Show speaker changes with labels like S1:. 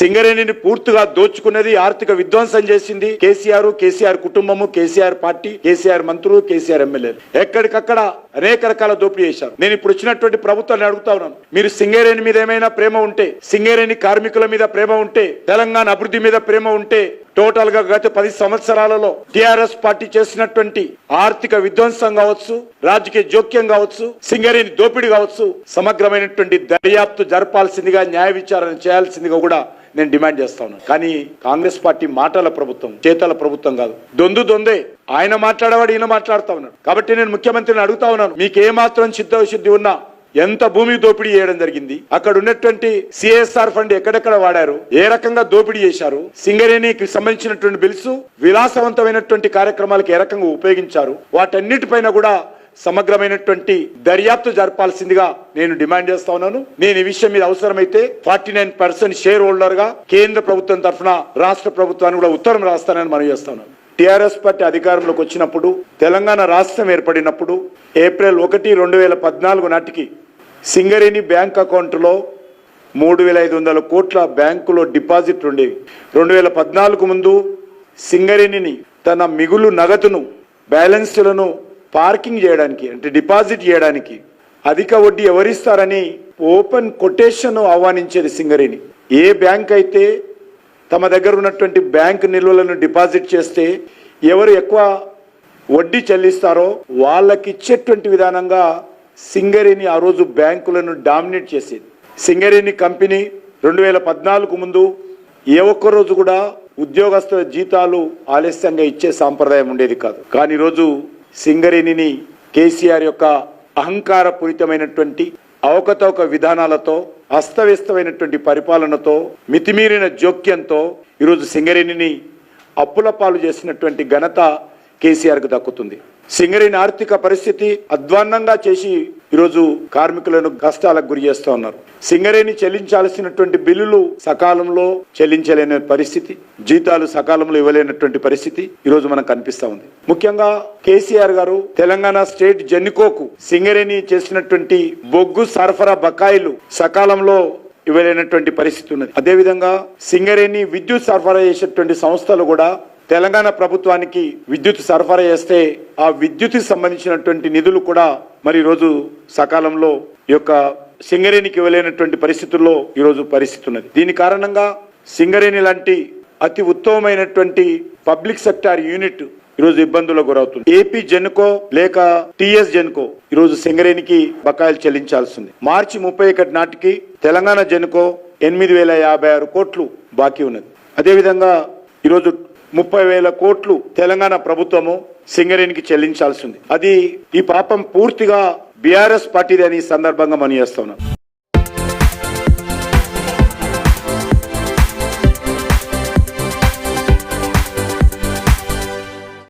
S1: సింగరేణిని పూర్తిగా దోచుకున్నది ఆర్థిక విధ్వంసం చేసింది కేసీఆర్ కేసీఆర్ కుటుంబము కేసీఆర్ పార్టీ కేసీఆర్ మంత్రులు కేసీఆర్ ఎమ్మెల్యేలు. ఎక్కడికక్కడ అనేక రకాల దోపిడీ చేశారు. నేను ఇప్పుడు వచ్చినటువంటి ప్రభుత్వాన్ని అడుగుతా ఉన్నాను. మీరు సింగరేణి మీద ఏమైనా ప్రేమ ఉంటే సింగరేణి కార్మికుల మీద ప్రేమ ఉంటే తెలంగాణ అభివృద్ధి మీద ప్రేమ ఉంటే టోటల్గా గత పది సంవత్సరాలలో టిఆర్ఎస్ పార్టీ చేసినటువంటి ఆర్థిక విధ్వంసం కావచ్చు రాజకీయ జోక్యం కావచ్చు సింగరేణి దోపిడీ కావచ్చు సమగ్రమైనటువంటి దర్యాప్తు జరపాల్సిందిగా న్యాయ విచారణ చేయాల్సిందిగా కూడా నేను డిమాండ్ చేస్తా ఉన్నాను. కానీ కాంగ్రెస్ పార్టీ మాటల ప్రభుత్వం చేతల ప్రభుత్వం కాదు. దొందు దొందే. ఆయన మాట్లాడేవాడు ఈయన మాట్లాడుతా ఉన్నాడు. కాబట్టి నేను ముఖ్యమంత్రిని అడుగుతా ఉన్నాను. మీకు ఏమాత్రం చిత్తశుద్ధి ఉన్నా ఎంత భూమి దోపిడీ చేయడం జరిగింది? అక్కడ ఉన్నటువంటి సిఎస్ఆర్ ఫండ్ ఎక్కడెక్కడ వాడారు? ఏ రకంగా దోపిడీ చేశారు? సింగరేణికి సంబంధించినటువంటి బిల్స్ విలాసవంతమైనటువంటి కార్యక్రమాలకు ఏ రకంగా ఉపయోగించారు? వాటన్నిటిపైన కూడా సమగ్రమైనటువంటి దర్యాప్తు జరపాల్సిందిగా నేను డిమాండ్ చేస్తా ఉన్నాను. నేను ఈ విషయం మీద అవసరమైతే ఫార్టీ నైన్ పర్సెంట్ షేర్ హోల్డర్గా కేంద్ర ప్రభుత్వం తరఫున రాష్ట్ర ప్రభుత్వాన్ని కూడా ఉత్తరం రాస్తానని మనం చేస్తున్నాను టిఆర్ఎస్ పార్టీ అధికారంలోకి వచ్చినప్పుడు తెలంగాణ రాష్ట్రం ఏర్పడినప్పుడు ఏప్రిల్ ఒకటి రెండు వేల పద్నాలుగు నాటికి సింగరేణి బ్యాంక్ అకౌంట్లో మూడు వేల ఐదు వందల కోట్ల బ్యాంకులో డిపాజిట్ ఉండేవి రెండు వేల పద్నాలుగు ముందు సింగరేణిని తన మిగులు నగదును బ్యాలెన్స్లను పార్కింగ్ చేయడానికి అంటే డిపాజిట్ చేయడానికి అధిక వడ్డీ ఎవరిస్తారని ఓపెన్ కొటేషన్ ఆహ్వానించేది సింగరేణి. ఏ బ్యాంక్ అయితే తమ దగ్గర ఉన్నటువంటి బ్యాంక్ నిల్వలను డిపాజిట్ చేస్తే ఎవరు ఎక్కువ వడ్డీ చెల్లిస్తారో వాళ్ళకి ఇచ్చేటువంటి విధానంగా సింగరేణి ఆ రోజు బ్యాంకులను డామినేట్ చేసేది. సింగరేణి కంపెనీ రెండు వేల పద్నాలుగు ముందు ఏ ఒక్క రోజు కూడా ఉద్యోగస్తుల జీతాలు ఆలస్యంగా ఇచ్చే సాంప్రదాయం ఉండేది కాదు. కానీ ఈరోజు సింగరేణిని కేసీఆర్ యొక్క అహంకారపూరితమైనటువంటి అవకతవక విధానాలతో అస్తవ్యస్తమైనటువంటి పరిపాలనతో మితిమీరిన జోక్యంతో ఈరోజు సింగరేణిని అప్పుల పాలు చేసినటువంటి ఘనత కేసీఆర్కు దక్కుతుంది. సింగరేణి ఆర్థిక పరిస్థితి అధ్వాన్నంగా చేసి ఈరోజు కార్మికులను కష్టాలకు గురి చేస్తూ ఉన్నారు. సింగరేణి చెల్లించాల్సినటువంటి బిల్లులు సకాలంలో చెల్లించలేని పరిస్థితి జీతాలు సకాలంలో ఇవ్వలేనటువంటి పరిస్థితి ఈరోజు మనకు కనిపిస్తా ఉంది. ముఖ్యంగా కేసీఆర్ గారు తెలంగాణ స్టేట్ జెన్నికోకు సింగరేణి చేసినటువంటి బొగ్గు సరఫరా బకాయిలు సకాలంలో ఇవ్వలేనటువంటి పరిస్థితి ఉన్నది. అదేవిధంగా సింగరేణి విద్యుత్ సరఫరా చేసేటువంటి సంస్థలు కూడా తెలంగాణ ప్రభుత్వానికి విద్యుత్ సరఫరా చేస్తే ఆ విద్యుత్కి సంబంధించినటువంటి నిధులు కూడా మరి ఈరోజు సకాలంలో ఈ యొక్క సింగరేణికి ఇవ్వలేనటువంటి పరిస్థితుల్లో ఈరోజు పరిస్థితి ఉన్నది. దీని కారణంగా సింగరేణి లాంటి అతి ఉత్తమమైనటువంటి పబ్లిక్ సెక్టార్ యూనిట్ ఈరోజు ఇబ్బందులకు గురవుతుంది. ఏపీ జెన్కో లేక టిఎస్ జెన్కో ఈరోజు సింగరేణికి బకాయిలు చెల్లించాల్సింది. మార్చి ముప్పై ఒకటి నాటికి తెలంగాణ జెన్కో ఎనిమిది వేల యాభై ఆరు కోట్లు బాకీ ఉన్నది. అదేవిధంగా ఈరోజు ముప్పై వేల కోట్లు తెలంగాణ ప్రభుత్వము సింగరేణికి చెల్లించాల్సింది. అది ఈ పాపం పూర్తిగా బీఆర్ఎస్ పార్టీది అని సందర్భంగా మనం చేస్తా ఉన్నాం.